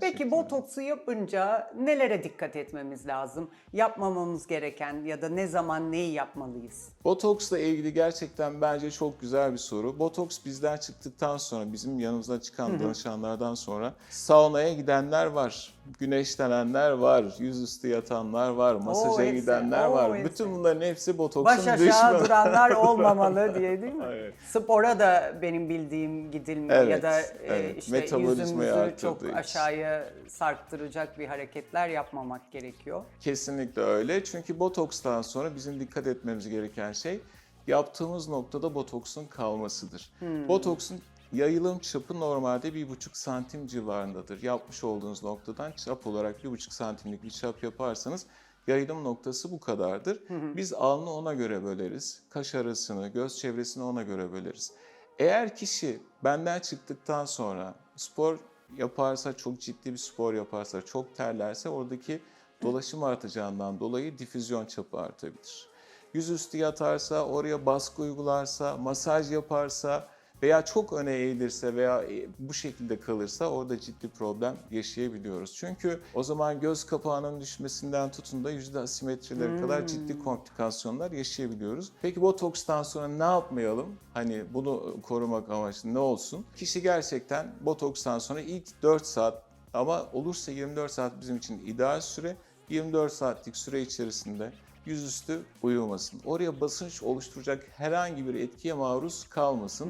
Peki botoksu yapınca nelere dikkat etmemiz lazım? Yapmamamız gereken ya da ne zaman neyi yapmalıyız? Botoksla ilgili gerçekten bence çok güzel bir soru. Botoks bizden çıktıktan sonra, bizim yanımıza çıkan danışanlardan sonra saunaya gidenler var, güneşlenenler var, yüzüstü yatanlar var, masaja hepsi, gidenler oo, var. hepsi. Bütün bunların hepsi botoksun Baş aşağı düşmanı. duranlar olmamalı diye değil mi? Evet. Spora da benim bildiğim gidilmiyor Evet, ya da e, evet. işte Metabolizmayı yüzümüzü çok için. aşağıya sarktıracak bir hareketler yapmamak gerekiyor. Kesinlikle öyle. Çünkü botokstan sonra bizim dikkat etmemiz gereken şey yaptığımız noktada botoksun kalmasıdır. Botoksun yayılım çapı normalde 1,5 santim civarındadır. Yapmış olduğunuz noktadan çap olarak 1,5 santimlik bir çap yaparsanız yayılım noktası bu kadardır. Biz alnı ona göre böleriz. Kaş arasını, göz çevresini ona göre böleriz. Eğer kişi benden çıktıktan sonra spor yaparsa, çok ciddi bir spor yaparsa, çok terlerse oradaki dolaşım artacağından dolayı difüzyon çapı artabilir. Yüzüstü yatarsa, oraya baskı uygularsa, masaj yaparsa veya çok öne eğilirse veya e, bu şekilde kalırsa orada ciddi problem yaşayabiliyoruz. Çünkü o zaman göz kapağının düşmesinden tutun da yüzde asimetrileri kadar ciddi komplikasyonlar yaşayabiliyoruz. Peki botokstan sonra ne yapmayalım? Hani bunu korumak amaçlı ne olsun? Kişi gerçekten botokstan sonra ilk 4 saat ama olursa 24 saat bizim için ideal süre. 24 saatlik süre içerisinde yüzüstü uyumasın. Oraya basınç oluşturacak herhangi bir etkiye maruz kalmasın.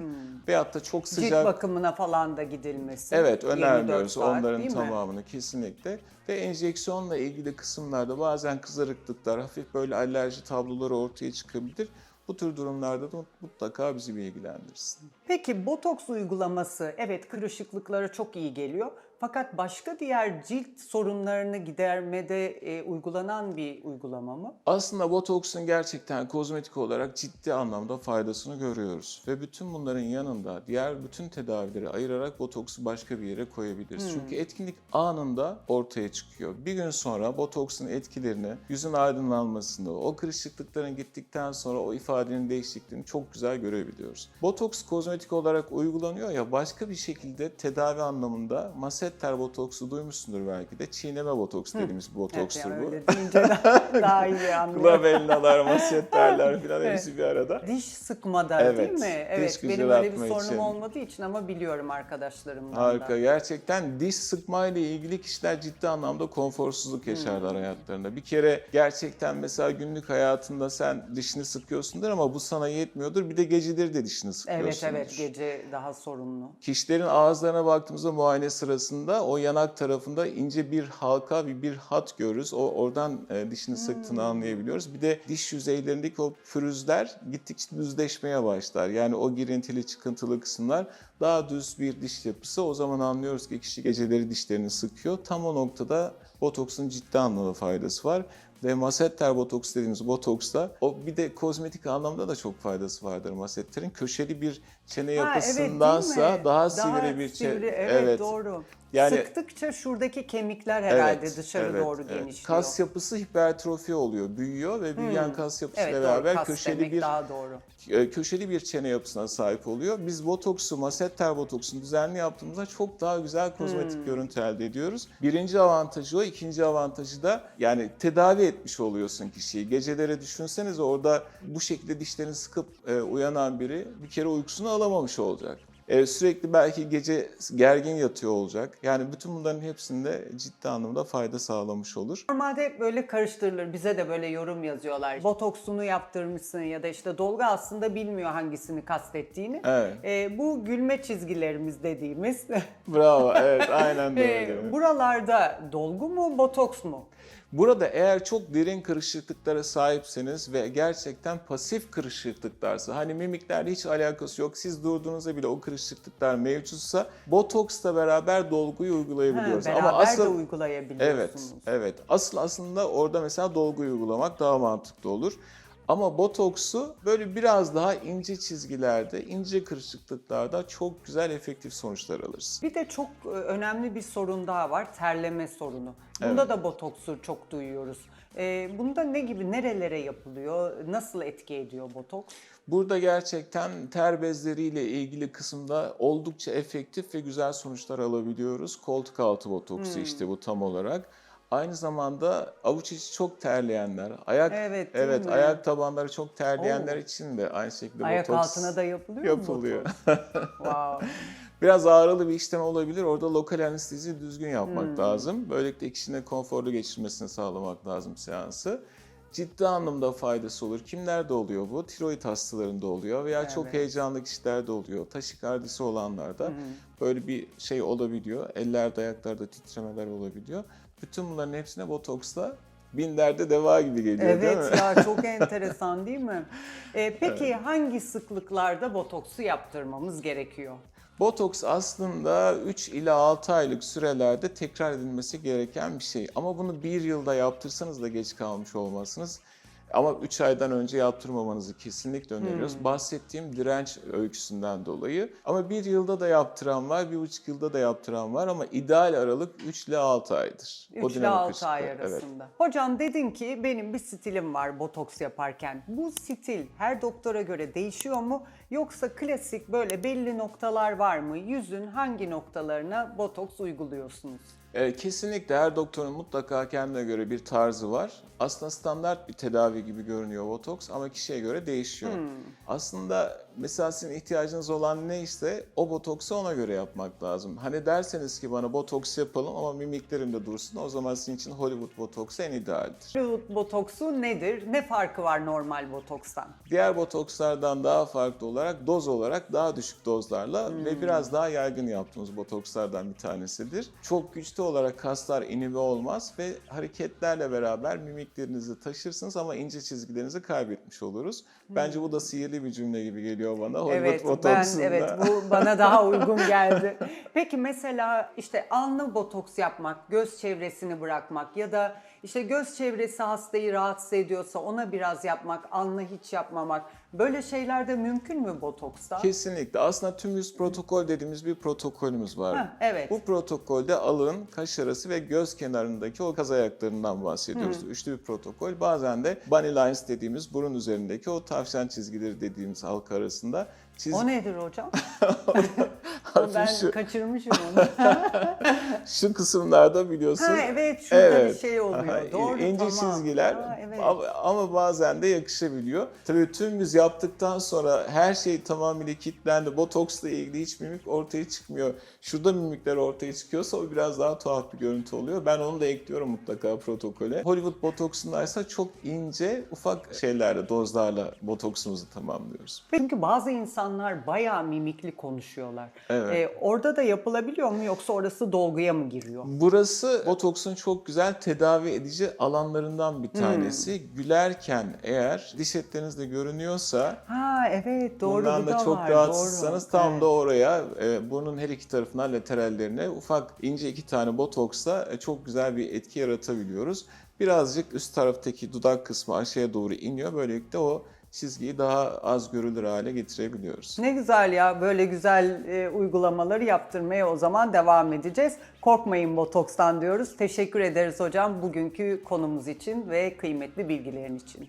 Veyahut da çok Cilt sıcak bakımına falan da gidilmesi. Evet 24 önermiyoruz saat, onların değil mi? tamamını kesinlikle. Ve enjeksiyonla ilgili kısımlarda bazen kızarıklıklar, hafif böyle alerji tabloları ortaya çıkabilir. Bu tür durumlarda da mutlaka bizi bilgilendirsin. Peki botoks uygulaması evet kırışıklıklara çok iyi geliyor. Fakat başka diğer cilt sorunlarını gidermede e, uygulanan bir uygulama mı? Aslında botoksun gerçekten kozmetik olarak ciddi anlamda faydasını görüyoruz. Ve bütün bunların yanında diğer bütün tedavileri ayırarak botoksu başka bir yere koyabiliriz. Çünkü etkinlik anında ortaya çıkıyor. Bir gün sonra botoksun etkilerini, yüzün aydınlanmasını, o kırışıklıkların gittikten sonra o ifadenin değişikliğini çok güzel görebiliyoruz. Botoks kozmetik olarak uygulanıyor ya başka bir şekilde tedavi anlamında masetter botoksu duymuşsundur belki de. Çiğneme botoks dediğimiz botokstur yani bu. öyle deyince daha, daha iyi anlıyorum. Glabellalar, masetterler falan Evet. hepsi bir arada. Diş sıkmada Evet, değil mi? diş Evet, gücü benim öyle bir sorunum için. olmadığı için ama biliyorum arkadaşlarımdan Harika. da. Gerçekten diş sıkma ile ilgili kişiler ciddi anlamda konforsuzluk yaşarlar hayatlarında. Bir kere gerçekten mesela günlük hayatında sen dişini sıkıyorsundur ama bu sana yetmiyordur. Bir de geceleri de dişini sıkıyorsundur. Evet evet gece daha sorunlu. Kişilerin ağızlarına baktığımızda muayene sırasında o yanak tarafında ince bir halka bir, bir hat görürüz. O oradan e, dişini sıktığını anlayabiliyoruz. Bir de diş yüzeylerindeki o pürüzler gittikçe düzleşmeye başlar. Yani o girintili çıkıntılı kısımlar daha düz bir diş yapısı. O zaman anlıyoruz ki kişi geceleri dişlerini sıkıyor. Tam o noktada botoksun ciddi anlamda faydası var. Ve masetter botoks dediğimiz botoksta o bir de kozmetik anlamda da çok faydası vardır masetterin. Köşeli bir çene Ha, evet, yapısındansa mi? daha sivri bir çene. sivri, evet, doğru. Yani- Sıktıkça şuradaki kemikler herhalde Evet, dışarı evet, doğru evet. genişliyor. Kas yapısı hipertrofi oluyor, büyüyor ve büyüyen kas yapısıyla evet, doğru. beraber Kas köşeli bir daha doğru. e, köşeli bir çene yapısına sahip oluyor. Biz botoksu, masetter botoksunu düzenli yaptığımızda çok daha güzel kozmetik Hmm. görüntü elde ediyoruz. Birinci avantajı o, ikinci avantajı da yani tedavi etmiş oluyorsun kişiyi. Geceleri düşünsenize orada bu şekilde dişlerini sıkıp e, uyanan biri bir kere uykusunu alamamış olacak. E, sürekli belki gece gergin yatıyor olacak. Yani bütün bunların hepsinde ciddi anlamda fayda sağlamış olur. Normalde hep böyle karıştırılır. Bize de böyle yorum yazıyorlar. Botoksunu yaptırmışsın ya da işte dolgu aslında bilmiyor hangisini kastettiğini. Evet. Ee, bu gülme çizgilerimiz dediğimiz. Bravo, evet aynen de Ee, öyle. buralarda dolgu mu, botoks mu? Burada eğer çok derin kırışıklıklara sahipseniz ve gerçekten pasif kırışıklıklarsa hani mimiklerle hiç alakası yok siz durduğunuzda bile o kırışıklıklar mevcutsa botoksla beraber dolguyu Ha, uygulayabiliyoruz. beraber Ama asıl de uygulayabiliyorsunuz. Evet, evet. Asıl aslında orada mesela dolguyu uygulamak daha mantıklı olur. Ama botoksu böyle biraz daha ince çizgilerde, ince kırışıklıklarda çok güzel efektif sonuçlar alırsın. Bir de çok e, önemli bir sorun daha var, terleme sorunu. Bunda da botoksu çok duyuyoruz. E, bunda ne gibi, nerelere yapılıyor, nasıl etki ediyor botoks? Burada gerçekten ter bezleriyle ilgili kısımda oldukça efektif ve güzel sonuçlar alabiliyoruz. Koltuk altı botoksu Hmm. işte bu tam olarak. Aynı zamanda avuç içi çok terleyenler, ayak Evet, evet mi? ayak tabanları çok terleyenler Oo. için de aynı şekilde Ayak botoks altına da yapılıyor yapılıyor. wow. Biraz ağrılı bir işlem olabilir. Orada lokal anestezi düzgün yapmak Hmm. lazım. Böylelikle kişinin konforlu geçirmesini sağlamak lazım seansı. Ciddi anlamda faydası olur. Kimlerde oluyor bu? Tiroid hastalarında oluyor veya çok Evet. heyecanlı kişilerde oluyor. Taşikardisi olanlarda böyle bir şey olabiliyor. Ellerde ayaklarda titremeler olabiliyor. Bütün bunların hepsine botoksla binlerde deva gibi geliyor değil mi? Evet ya çok enteresan değil mi? E, peki hangi sıklıklarda botoksu yaptırmamız gerekiyor? Botoks aslında 3 ila 6 aylık sürelerde tekrar edilmesi gereken bir şey. Ama bunu bir yılda yaptırsanız da geç kalmış olmazsınız. Ama 3 aydan önce yaptırmamanızı kesinlikle öneriyoruz. Bahsettiğim direnç öyküsünden dolayı. Ama bir yılda da yaptıran var, bir buçuk yılda da yaptıran var ama ideal aralık 3 ile 6 aydır. 3 ile dinamik 6 ay ışıkta, evet. arasında. Hocam dedin ki benim bir stilim var botoks yaparken. Bu stil her doktora göre değişiyor mu? Yoksa klasik böyle belli noktalar var mı? Yüzün hangi noktalarına botoks uyguluyorsunuz? Ee, kesinlikle her doktorun mutlaka kendine göre bir tarzı var. Aslında standart bir tedavi gibi görünüyor botoks ama kişiye göre değişiyor. Aslında mesela sizin ihtiyacınız olan neyse o botoksu ona göre yapmak lazım. Hani derseniz ki bana botoks yapalım ama mimiklerim de dursun o zaman sizin için Hollywood botoksu en idealdir. Hollywood botoksu nedir? Ne farkı var normal botokstan? Diğer botokslardan daha farklı olarak doz olarak daha düşük dozlarla ve biraz daha yaygın yaptığımız botokslardan bir tanesidir. Çok güçlü olarak kaslar inhibe olmaz ve hareketlerle beraber mimiklerinizi taşırsınız ama ince çizgilerinizi kaybetmiş oluruz. Bence bu da sihirli bir cümle gibi geliyor bana Hollywood Evet, ben botoksunda. evet bu bana daha uygun geldi. Peki mesela işte alnı botoks yapmak, göz çevresini bırakmak ya da işte göz çevresi hastayı rahatsız ediyorsa ona biraz yapmak, alnı hiç yapmamak. Böyle şeyler de mümkün mü botoksta? Kesinlikle. Aslında tüm yüz protokol dediğimiz bir protokolümüz var. Heh, evet. Bu protokolde alın, kaş arası ve göz kenarındaki o kaz ayaklarından bahsediyoruz. Üçlü bir protokol. Bazen de bunny lines dediğimiz burun üzerindeki o tavşan çizgileri dediğimiz halka arasında çizgi O nedir hocam? ben şu, kaçırmışım onu. şu kısımlarda biliyorsun. ha evet şurada Evet. bir şey oluyor. Aha, Doğru ince tamam. çizgiler Ha, evet. ama, ama bazen de yakışabiliyor. Tabii tüm yüz yaptıktan sonra her şey tamamıyla kilitlendi. Botoksla ilgili hiç mimik ortaya çıkmıyor. Şurada mimikler ortaya çıkıyorsa o biraz daha tuhaf bir görüntü oluyor. Ben onu da ekliyorum mutlaka protokole. Hollywood botoksundaysa çok ince, ufak şeylerle, dozlarla botoksumuzu tamamlıyoruz. Çünkü bazı insanlar bayağı mimikli konuşuyorlar. Evet. Ee, orada da yapılabiliyor mu yoksa orası dolguya mı giriyor? Burası botoksun çok güzel tedavi edici alanlarından bir tanesi. Gülerken eğer diş etleriniz de görünüyorsa Ha evet doğru bundan bu da da çok var. rahatsızsanız doğru. tam Evet. da oraya e, burnun her iki tarafından laterallerine ufak ince iki tane botoksla e, çok güzel bir etki yaratabiliyoruz. Birazcık üst taraftaki dudak kısmı aşağıya doğru iniyor. Böylelikle o çizgiyi daha az görülür hale getirebiliyoruz. Ne güzel ya böyle güzel e, uygulamaları yaptırmaya o zaman devam edeceğiz. Korkmayın botokstan diyoruz. Teşekkür ederiz hocam bugünkü konumuz için ve kıymetli bilgilerin için.